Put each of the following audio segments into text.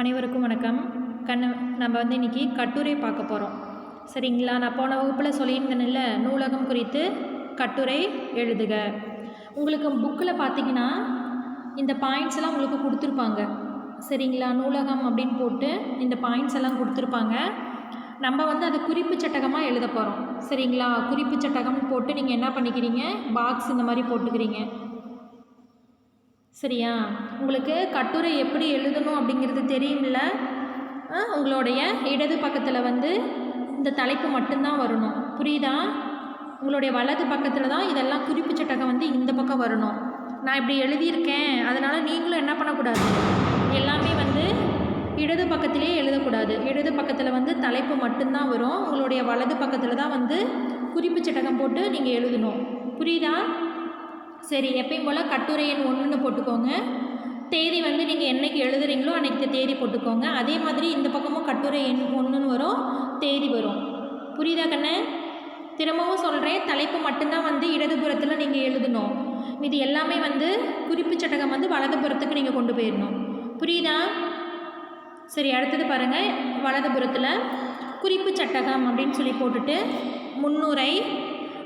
அனைவருக்கும் வணக்கம். கண்ண நம்ம வந்து இன்றைக்கி கட்டுரை பார்க்க போகிறோம் சரிங்களா? நான் போன வகுப்பில் சொல்லியிருந்தேன்ல நூலகம் குறித்து கட்டுரை எழுதுக. உங்களுக்கு புக்கில் பார்த்தீங்கன்னா இந்த பாயிண்ட்ஸ் எல்லாம் உங்களுக்கு கொடுத்துருப்பாங்க. சரிங்களா? நூலகம் அப்படின்னு போட்டு இந்த பாயிண்ட்ஸ் எல்லாம் கொடுத்துருப்பாங்க. நம்ம வந்து அதை குறிப்பு சட்டகமாக எழுத போகிறோம் சரிங்களா? குறிப்பு சட்டகம்னு போட்டு நீங்கள் என்ன பண்ணிக்கிறீங்க? பாக்ஸ் இந்த மாதிரி போட்டுக்கிறீங்க. சரியா? உங்களுக்கு கட்டுரை எப்படி எழுதணும் அப்படிங்கிறது தெரியும்ல? உங்களுடைய இடது பக்கத்தில் வந்து இந்த தலைப்பு மட்டும்தான் வரணும். புரியுதா? உங்களுடைய வலது பக்கத்தில் தான் இதெல்லாம் குறிப்பு சட்டகம் வந்து இந்த பக்கம் வரணும். நான் இப்படி எழுதியிருக்கேன். அதனால் நீங்களும் என்ன பண்ணக்கூடாது? எல்லாமே வந்து இடது பக்கத்திலே எழுதக்கூடாது. இடது பக்கத்தில் வந்து தலைப்பு மட்டும்தான் வரும். உங்களுடைய வலது பக்கத்தில் தான் வந்து குறிப்பு சட்டகம் போட்டு நீங்கள் எழுதணும். புரியுதா? சரி எப்பயும் போல் கட்டுரை எண் ஒன்றுன்னு போட்டுக்கோங்க. தேதி வந்து நீங்கள் என்னைக்கு எழுதுறீங்களோ அன்றைக்கு தேதி போட்டுக்கோங்க. அதே மாதிரி இந்த பக்கமும் கட்டுரை எண் ஒன்றுன்னு வரும் தேதி வரும். புரியுதா கண்ணு? திரும்பவும் சொல்கிறேன் தலைப்பு மட்டும்தான் வந்து இடதுபுறத்தில் நீங்கள் எழுதணும். இது எல்லாமே வந்து குறிப்பு சட்டகம் வந்து வலதுபுறத்துக்கு நீங்கள் கொண்டு போயிடணும். புரியுதா? சரி அடுத்தது பாருங்கள் வலதுபுறத்தில் குறிப்பு சட்டகம் அப்படின்னு சொல்லி போட்டுட்டு முன்னுரை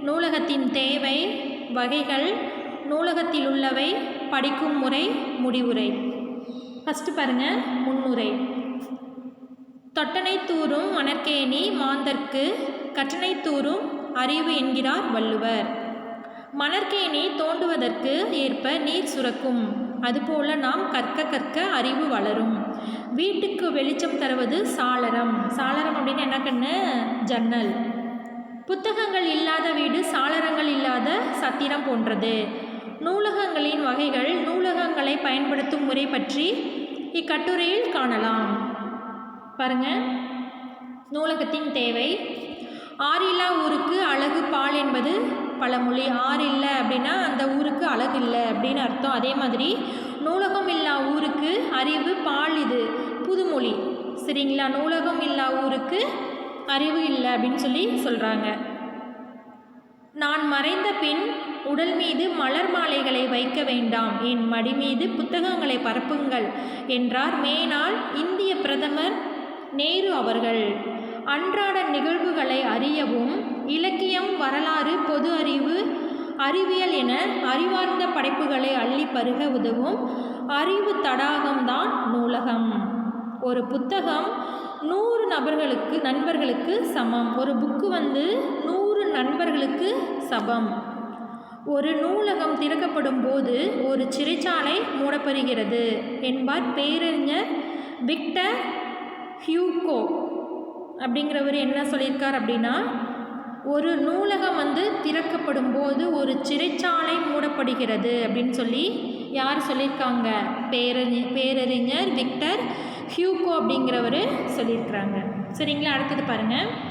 நூலகத்தின் தேவை வகைகள் நூலகத்தில் உள்ளவை படிக்கும் முறை முடிவுரை. ஃபஸ்ட்டு பாருங்கள் முன்னுரை. தொட்டனை தூரும் மணற்கேணி மாந்தர்க்கு கற்றனை தூரும் அறிவு என்கிறார் வள்ளுவர். மணற்கேணி தோண்டுவதற்கு ஏற்ப நீர் சுரக்கும். அதுபோல நாம் கற்க கற்க அறிவு வளரும். வீட்டுக்கு வெளிச்சம் தருவது சாளரம். சாளரம் அப்படின்னு என்ன கண்ணு? ஜன்னல். புத்தகங்கள் இல்லாத வீடு சாளரங்கள் இல்லாத சத்திரம் போன்றது. நூலகங்களின் வகைகள் நூலகங்களை பயன்படுத்தும் முறை பற்றி இக்கட்டுரையில் காணலாம். பாருங்க. நூலகத்தின் தேவை. ஆறில்லா ஊருக்கு அழகு பால் என்பது பழமொழி ஆறு இல்லை அப்படின்னா அந்த ஊருக்கு அழகு இல்லை அப்படின்னு அர்த்தம். அதே மாதிரி நூலகம் இல்லா ஊருக்கு அறிவு பால் இது புதுமொழி. சரிங்களா? நூலகம் இல்லா ஊருக்கு அறிவு இல்லை அப்படின்னு சொல்லி சொல்கிறாங்க நான் மறைந்த பின் உடல் மீது மலர் மாலைகளை வைக்க வேண்டாம். என் மடி மீது புத்தகங்களை பரப்புங்கள் என்றார் மேனால் இந்திய பிரதமர் நேரு அவர்கள். அன்றாட நிகழ்வுகளை அறியவும் இலக்கியம் வரலாறு பொது அறிவு அறிவியல் என அறிவார்ந்த படைப்புகளை அள்ளி பருக உதவும் அறிவு தடாகம்தான் நூலகம். ஒரு புத்தகம் நூறு நபர்களுக்கு நண்பர்களுக்கு சமம். ஒரு புக்கு வந்து நண்பர்களுக்கு சபம். ஒரு நூலகம் திறக்கப்படும் போது ஒரு சிறைச்சாலை மூடப்படுகிறது என்பார் பேரறிஞர் விக்டர் ஹியூகோ. அப்படிங்கிறவர் என்ன சொல்லியிருக்கார் அப்படின்னா ஒரு நூலகம் வந்து திறக்கப்படும் போது ஒரு சிறைச்சாலை மூடப்படுகிறது அப்படின்னு சொல்லி யார் சொல்லியிருக்காங்க? பேரறி பேரறிஞர் விக்டர் ஹியூகோ அப்படிங்கிறவர் சொல்லியிருக்கிறாங்க. சரிங்களா? அடுத்தது பாருங்கள்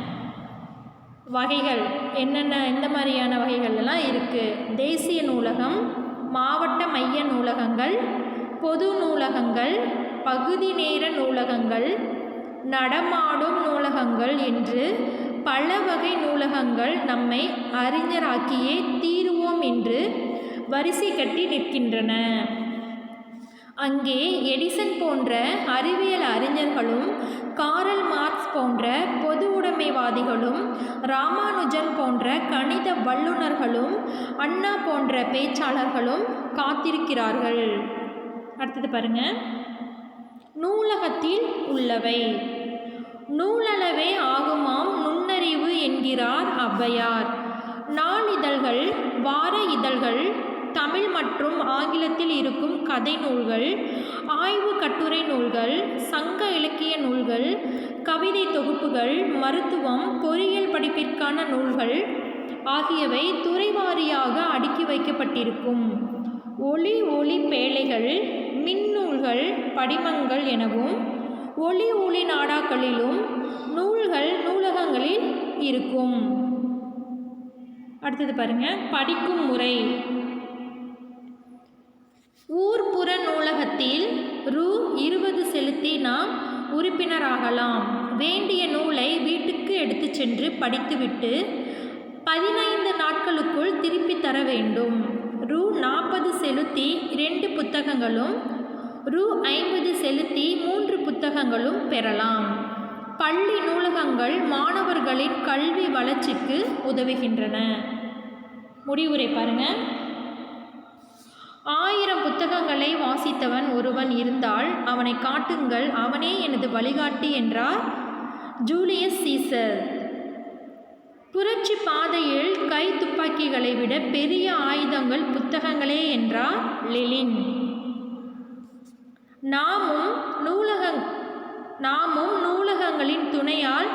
வகைகள் என்னென்ன எந்த மாதிரியான வகைகள் எல்லாம் இருக்குது தேசிய நூலகம் மாவட்ட மைய நூலகங்கள் பொது நூலகங்கள் பகுதி நேர நூலகங்கள் நடமாடும் நூலகங்கள் என்று பல வகை நூலகங்கள் நம்மை அறிஞராக்கியே தீருவோம் என்று வரிசை கட்டி நிற்கின்றன. அங்கே எடிசன் போன்ற அறிவியல் அறிஞர்களும் காரல் மார்க்ஸ் போன்ற பொது உடைமைவாதிகளும் ராமானுஜன் போன்ற கணித வல்லுநர்களும் அண்ணா போன்ற பேச்சாளர்களும் காத்திருக்கிறார்கள். அடுத்தது பாருங்க. நூலகத்தில் உள்ளவை. நூலளவே ஆகுமாம் நுண்ணறிவு என்கிறார் ஔவையார் நாளிதழ்கள் வார இதழ்கள் தமிழ் மற்றும் ஆங்கிலத்தில் இருக்கும் கதை நூல்கள் ஆய்வு கட்டுரை நூல்கள் சங்க இலக்கிய நூல்கள் கவிதை தொகுப்புகள் மருத்துவம் பொறியியல் படிப்பிற்கான நூல்கள் ஆகியவை துறைவாரியாக அடுக்கி வைக்கப்பட்டிருக்கும். ஒளி ஒளி பேழைகள் மின்னூல்கள் படிமங்கள் எனவும் ஒளி ஒளி நாடாக்களிலும் நூல்கள் நூலகங்களில் இருக்கும். அடுத்தது பாருங்க படிக்கும் முறை. நூலகத்தில் ரூ இருபது செலுத்தி நாம் உறுப்பினராகலாம். வேண்டிய நூலை வீட்டுக்கு எடுத்துச் சென்று படித்துவிட்டு பதினைந்து நாட்களுக்குள் திருப்பி தர வேண்டும். ரூ நாற்பது செலுத்தி இரண்டு புத்தகங்களும் ரூ ஐம்பது செலுத்தி செலுத்தி மூன்று புத்தகங்களும் பெறலாம். பள்ளி நூலகங்கள் மாணவர்களின் கல்வி வளர்ச்சிக்கு உதவுகின்றன. முடிவுரை பாருங்க. ஆயிரம் புத்தகங்களை வாசித்தவன் ஒருவன் இருந்தால் அவனை காட்டுங்கள் அவனே எனது வழிகாட்டி என்றார் ஜூலியஸ் சீசர். புரட்சி பாதையில் கை துப்பாக்கிகளை விட பெரிய ஆயுதங்கள் புத்தகங்களே என்றார் லெலின். நாமும் நூலகங் நாமும் நூலகங்களின் துணையால்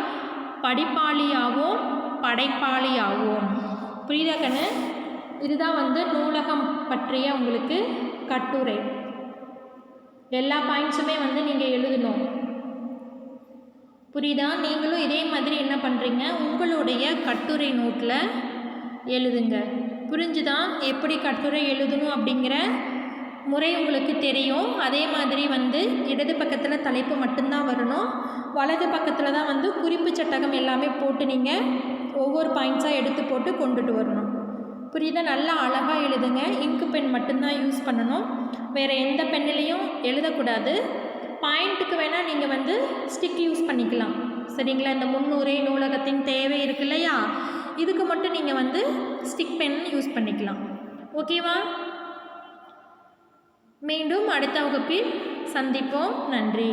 படிப்பாளியாவோம் படைப்பாளியாவோம். புரியுதா கண்ணு? இதுதான் வந்து நூலகம் பற்றிய உங்களுக்கு கட்டுரை. எல்லா பாயிண்ட்ஸுமே வந்து நீங்கள் எழுதணும். புரியுதா? நீங்களும் இதே மாதிரி என்ன பண்ணுறீங்க உங்களுடைய கட்டுரை நோட்டில் எழுதுங்க. புரிஞ்சுதான் எப்படி கட்டுரை எழுதணும் அப்படிங்கிற முறை உங்களுக்கு தெரியும். அதே மாதிரி வந்து இடது பக்கத்தில் தலைப்பு மட்டும்தான் வரணும். வலது பக்கத்தில் தான் வந்து குறிப்பு சட்டகம் எல்லாமே போட்டு நீங்கள் ஒவ்வொரு பாயிண்ட்ஸாக எடுத்து போட்டு கொண்டுட்டு வரணும். புரியுதா? நல்லா அழகாக எழுதுங்க. இங்கு பென் மட்டும்தான் யூஸ் பண்ணணும். வேறு எந்த பென்னிலையும் எழுதக்கூடாது. பாயிண்ட்டுக்கு வேணால் நீங்கள் வந்து ஸ்டிக் யூஸ் பண்ணிக்கலாம். சரிங்களா? இந்த முன்னுரை நூலகத்தின் தேவை இருக்கு இல்லையா? இதுக்கு மட்டும் நீங்கள் வந்து ஸ்டிக் பென் யூஸ் பண்ணிக்கலாம். ஓகேவா மீண்டும் அடுத்த வகுப்பில் சந்திப்போம். நன்றி.